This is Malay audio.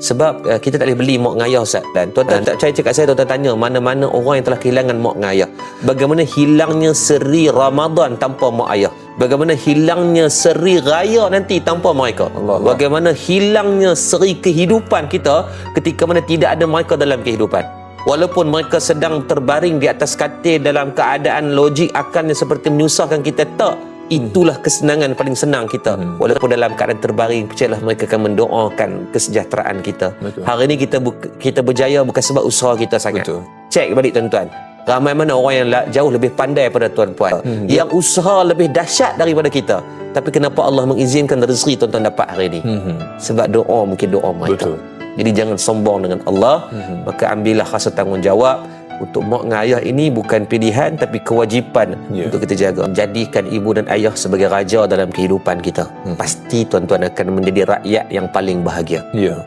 Sebab uh, kita tak boleh beli mak ngayah Ustaz. Dan tuan-tuan tak percaya cakap saya, tuan-tuan tanya mana-mana orang yang telah kehilangan mak ngayah. Bagaimana hilangnya seri Ramadan tanpa mak ayah. Bagaimana hilangnya seri raya nanti tanpa mereka. Allah Allah. Bagaimana hilangnya seri kehidupan kita ketika mana tidak ada mereka dalam kehidupan. Walaupun mereka sedang terbaring di atas katil dalam keadaan logik akalnya seperti menyusahkan kita tak itulah kesenangan paling senang kita Hmm. walaupun dalam keadaan terbaring percayalah mereka akan mendoakan kesejahteraan kita Betul. hari ini kita bu- kita berjaya bukan sebab usaha kita sangat Betul. cek balik tuan-tuan ramai mana orang yang jauh lebih pandai pada tuan-puan Hmm. yang usaha lebih dahsyat daripada kita tapi kenapa Allah mengizinkan rezeki tuan-tuan dapat hari ini Hmm. sebab doa mungkin doa mereka Betul. jadi jangan sombong dengan Allah Hmm. maka ambillah rasa tanggungjawab untuk mak dengan ayah ini bukan pilihan tapi kewajipan Ya. untuk kita jaga. Jadikan ibu dan ayah sebagai raja dalam kehidupan kita. Hmm. Pasti tuan-tuan akan menjadi rakyat yang paling bahagia. Ya.